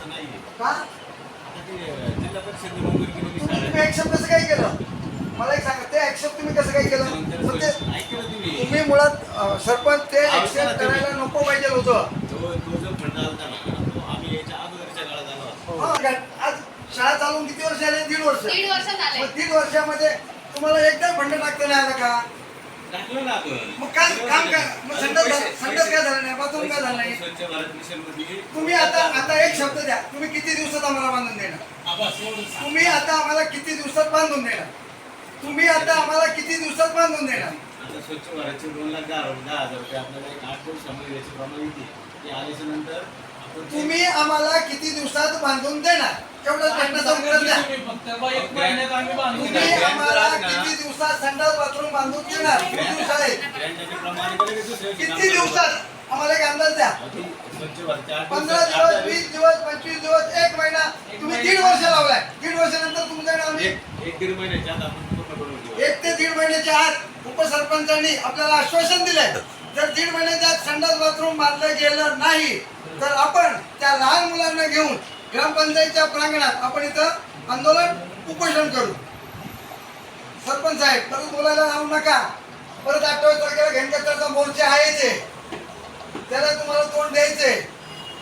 तसं नाहीये. का? आता ते जिल्हा परिषद मंजूर केलेली तुम्ही ऍक्सेप्ट कसं काय केलं? मला एक सांगा ते ऍक्सेप्ट तुम्ही कसं काय केलं? ते ऐकलं तुम्ही. तुम्ही मुळात सरपंच ते ऐका ना ऍक्सेप्ट तुम्ही. करायला नको पाहिजे होतं. तो तो जो फंड आलता ना तो आम्ही याच्या अगोदरच्या काळात आलो होतो. हा, आज शाळा चालून किती वर्ष आले? दीड वर्ष. दीड वर्ष झाले मग दीड वर्षामध्ये तुम्हाला एकदा फंड टाकता नाही आला का? टाकलं ना आपण. मग काय काम काय मग अजून संडास पैसे- संडास काय झालं नाही? बाथरूम काय झालं नाही? स्वच्छ भारत मिशनमध्ये तुम्ही आता आता एक शब्द द्या. तुम्ही किती दिवसात आम्हाला बांधून देणार? एवढं. तुम्ही आता आम्हाला किती दिवसात बांधून देणार? तुम्ही आता आम्हाला किती दिवसात बांधून देणार? आता स्वच्छ भारतचे दोन लाख दहा दहा हजार रुपये आपल्याला एक आठ वर्षामध्ये याची प्रमाण येते. ते आल्याच्यानंतर आपण ते- तुम्ही आम्हाला किती दिवसात बांधून देणार? द्या. आम्ही बांधून तुम्ही. आम्हाला संडास बाथरूम बांधून देणार. किती दिवस किती दिवसात आम्हाला एक अंदाज द्या. पंधरा दिवस वीस दिवस पंचवीस दिवस एक महिना. तुम्ही दीड वर्ष लावलाय. दीड वर्षानंतर तुमच्याकडे आम्ही. एक ते दीड महिन्याच्या आत उपसरपंचांनी आपल्याला आश्वासन दिलंय. जर दीड महिन्याच्या आत संडास बाथरूम बांधलं गेलं नाही तर आपण त्या लहान मुलांना घेऊन ग्रामपंचायतच्या प्रांगणात आपण इथं आंदोलन उपोषण करू. सरपंच साहेब परत बोलायला लावू नका. परत अठ्ठावीस तारखेला घेणकचऱ्याचा मोर्चा आहे ते. त्याला तुम्हाला तोंड द्यायचे.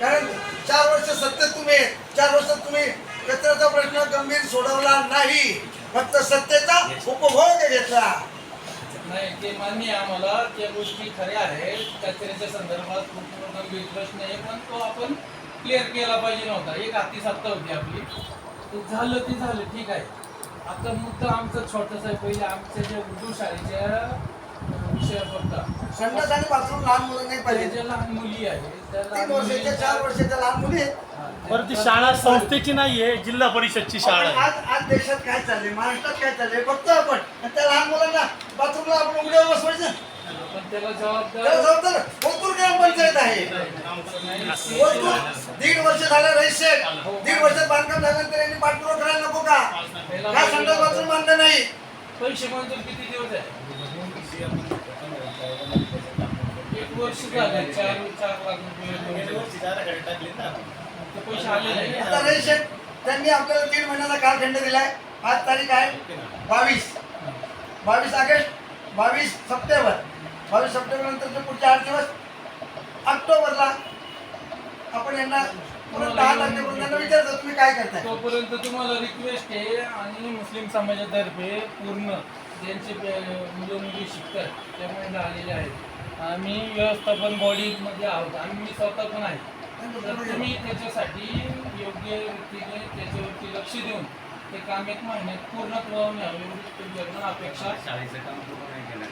कारण चार वर्ष सत्तेत तुम्ही चार वर्षात तुम्ही कचऱ्याचा प्रश्न गंभीर सोडवला नाही. फक्त सत्तेचा उपभोग घेतला. नाही ते मान्य आम्हाला. त्या गोष्टी खऱ्या आहेत. कचऱ्याच्या संदर्भात खूप गंभीर प्रश्न आहे. पण तो आपण क्लिअर केला पाहिजे नव्हता. एक हाती सत्ता होती आपली. ते झालं ते झालं. ठीक आहे. आता मुद्दा आमचा छोटासा आहे पहिले आमच्या ज्या उर्दू शाळेच्या विषयावर होता. संडास आणि बाथरूम लहान मुलं नाही त्या पाहिजे ज्या लहान मुली आहेत त्या तीन लहान वर्षाच्या चार वर्षाच्या लहान मुली आहेत. बरं ती शाळा संस्थेची नाहीये जिल्हा परिषदची शाळा आपण आहे आज आज देशात काय चाललंय महाराष्ट्रात काय चाललंय बघतो आपण आणि त्या लहान मुलांना बाथरूमला आपण उघड्यावर बसवायचं. पण त्याला त्याला जबाबदार जबाबदार ओतूर ग्रामपंचायत आहे. नाही, ओतूर दीड वर्ष झालं रजिस्ट्रेट दीड वर्षात बांधकाम झाल्यानंतर यांनी पाठपुरावा करायला नको का का संडास बाथरूम बांधलं नाही पैसे मंजूर किती दिवस आहे? एक वर्ष झालं चार चार लाख रुपये पैसे आले नाही. त्यांनी आपल्याला दीड महिन्याचा कालखंड दिलाय. आज तारीख आहे बावीस. बावीस ऑगस्ट बावीस सप्टेंबर. बावीस सप्टेंबर नंतरचे पुढचे आठ दिवस. ऑक्टोबरला आपण यांना परत दहा तारखेपर्यंत त्यांना विचारतो तुम्ही काय करताय? तोपर्यंत तुम्हाला रिक्वेस्ट आहे आणि मुस्लिम समाजातर्फे पूर्ण ज्यांचे पे- मुलं मुली शिकतात त्या महिला आलेल्या आहेत. आम्ही व्यवस्थापन बॉडीमध्ये आहोत. आणि मी स्वतः पण आहे. तर तुम्ही त्याच्यासाठी योग्य रीतीने त्याच्यावरती लक्ष देऊन ते काम एक महिन्यात पूर्ण करून यावं एवढी तुमच्याकडून अपेक्षा शाळेचं काम पूर्ण नाही केलं.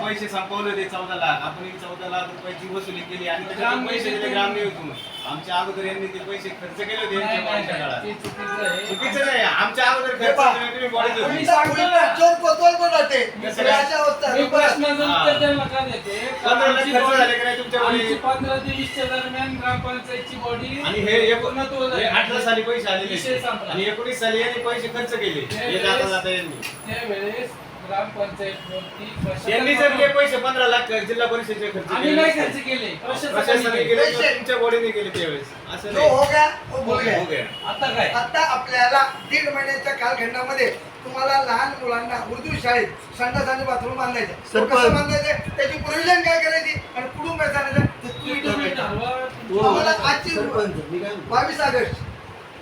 पैसे संपवले होते चौदा लाख. आपण चौदा लाख रुपयाची वसुली केली आणि ग्राम पैसे ग्राम आमच्या अगोदर यांनी ते पैसे खर्च केले होते यांच्या काळात. ते चुकीचं आहे. चुकीचं नाही आमच्या अगोदर हे खर्च केले तुम्ही बॉडीत होती. मी. प्रश्नाचं. उत्तर देते कारण पंधरा लाख आमची खर्च body- झाले का नाही तुमच्या आमची बॉडी पंधरा ते वीसच्या दरम्यान ग्रामपंचायतची बॉडी आणि हे एक- पूर्णत्व हे झाली. अठरा साली पैसे आलेले विषय आहेत. संपला. आणि एकोणीस साली यांनी पैसे खर्च केले. हे जाता जाता यांनी. त्यावेळेस ग्रामपंचायत यांनी जर हे पैसे पंधरा लाख जिल्हा परिषदेचे खर्च आम्ही केले नाही. खर्च केले. प्रशासनाने प्रशासनाने केले. तुमच्या बॉडीने केले त्यावेळेस. असं जो नाही. हो गया वो भूल गया. हो गया. आता काय? आता आपल्याला दीड महिन्याच्या कालखंडामध्ये तुम्हाला लहान मुलांना उर्दू शाळेत संडास आणि बाथरूम बांधायचं. तो सरपंच. कसं बांधायचं? त्याची प्रोव्हिजन काय करायची? आणि कुठून पैसा आणायचा? ते तुम्ही तुम्ही ठरवायचं. ठरवा. आम्हाला आजची सरपंच मी काय म्हणतो, बावीस ऑगस्ट.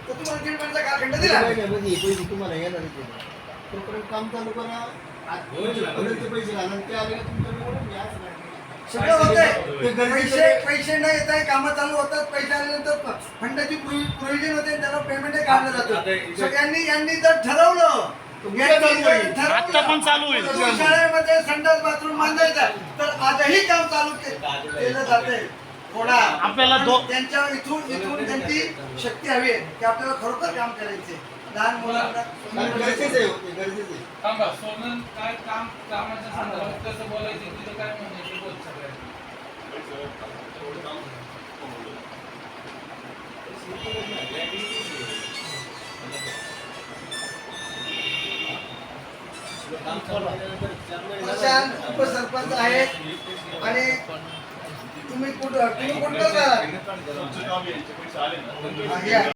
तर तुम्हाला दीड महिन्याचा कालखंड दिला. महिन्यामध्ये हे पैसे तुम्हाला येणार आहेत. तोपर्यंत काम चालू करा. सगळं होतंय पैसे. पैसे नाही येत आहे कामं चालू होतात पैसे आल्यानंतर फंडाची प्रोव्हिजन होते त्याला पेमेंट काढलं जातं सगळ्यांनी यांनी जर ठरवलं पण चालू होईल. शाळेमध्ये संडास बाथरूम बांधायचं तर आजही काम चालू केलं जाते थोडा आपल्याला दो- आणि त्यांच्या इथून इथून त्यांची शक्ती हवी आहे की आपल्याला खरोखर काम करायचे लहान मुलांना हो. थांबा सोनन काय काम कामाच्या संदर्भात कसं बोलायचं तिथं काय म्हणायचं बोल सगळ्यांना. प्रशांत उपसरपंच आहेत. आणि तुम्ही कुठं तुम्ही कुठं राहता? हा, या.